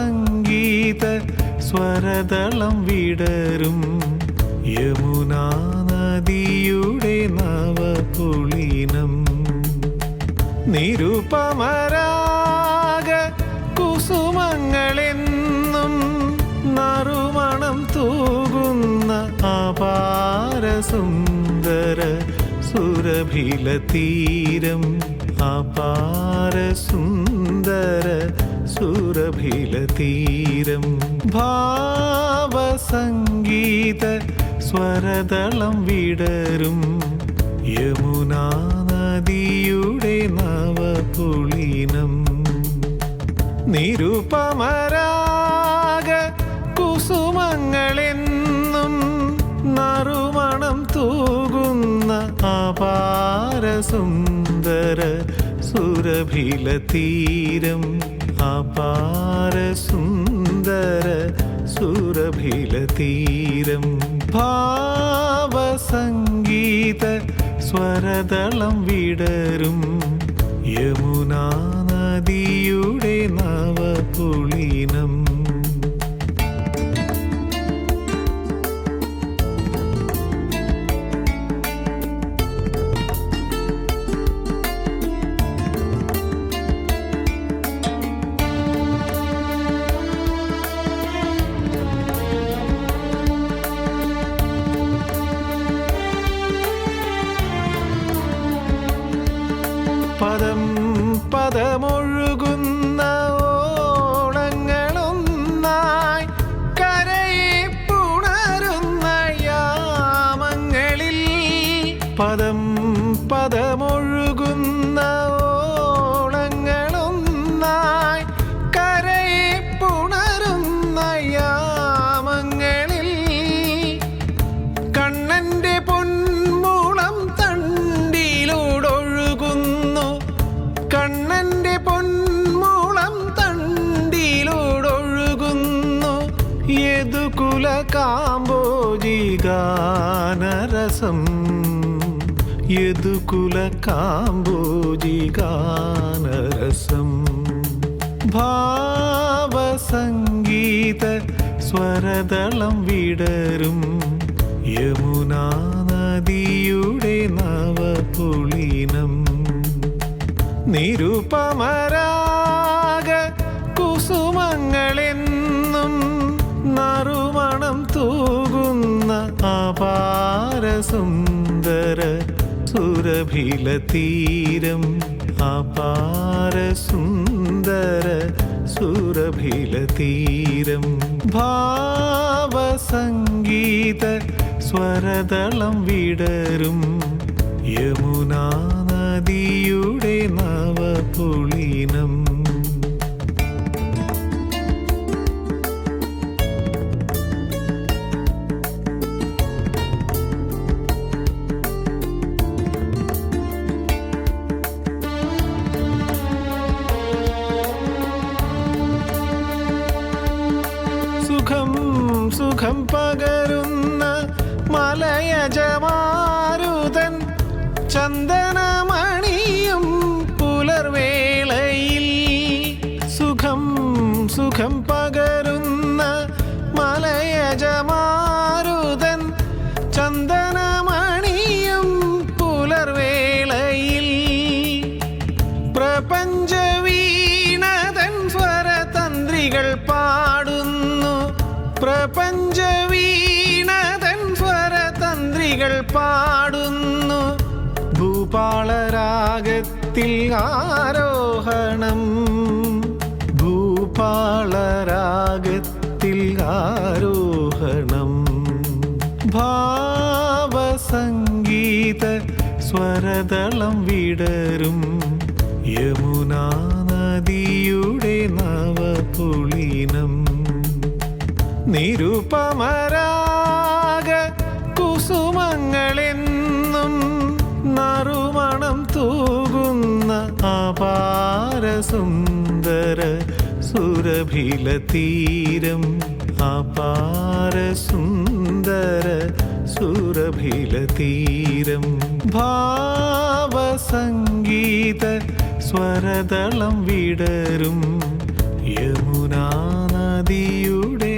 സംഗീത സ്വരതളം വിടരും. യമുനാ നദിയുടെ നവപുളിനം. നിരുപമരാഗ കുസുമങ്ങളെന്നും നറുമണം തൂകുന്ന അപാര സുന്ദര സുരഭില തീരം. അപാര സുന്ദര സുരഭില തീരം ഭാവസംഗീത സ്വരതളം വിടരും. യമുനാ നദിയുടെ നവപുളിനം. നിരുപമരാഗ കുസുമങ്ങളെന്നും നറുമണം തൂകുന്ന അപാര സുന്ദര അപാര സുന്ദര സുരഭില തീരം ഭാവസംഗീത സ്വരതളം വിടരും. യമുനാ നദിയുടെ നവപുളിനം പദം പദമൊഴുകുന്ന യദുകുല കാമ്പോജിഗാനരസം യദുകുല കാമ്പോജിഗാനരസം ഭാവസംഗീത സ്വരതളം വിടരും. യമുനാ നദിയുടെ നവപുളീനം. നിരുപമരാഗ തൂകുന്ന സുരഭിലതീരം അപാരസുന്ദര സുരഭിലതീരം ഭാവസംഗീത സ്വരതളം വിടരും. യമുനാ നദിയുടെ നവപുളിനം സുഖം സുഖം പകരുന്ന മലയജമാരുതൻ ചന്ദനമണിയും പാടുന്നു. ഭൂപാളരാഗത്തിൽ ആരോഹണം. ഭൂപാളരാഗത്തിൽ ആരോഹണം. ഭാവസംഗീത സ്വരതളം വിടരും. യമുനാ നദിയുടെ നവപുളിനം. നിരുപമരാഗ കുസുമങ്ങളെന്നും തൂകുന്ന അപാര സുന്ദര സുരഭില തീരം അപാര സുന്ദര സുരഭില തീരം. ഭാവസംഗീത സ്വരതളം വിടരും യമുനാ നദിയുടെ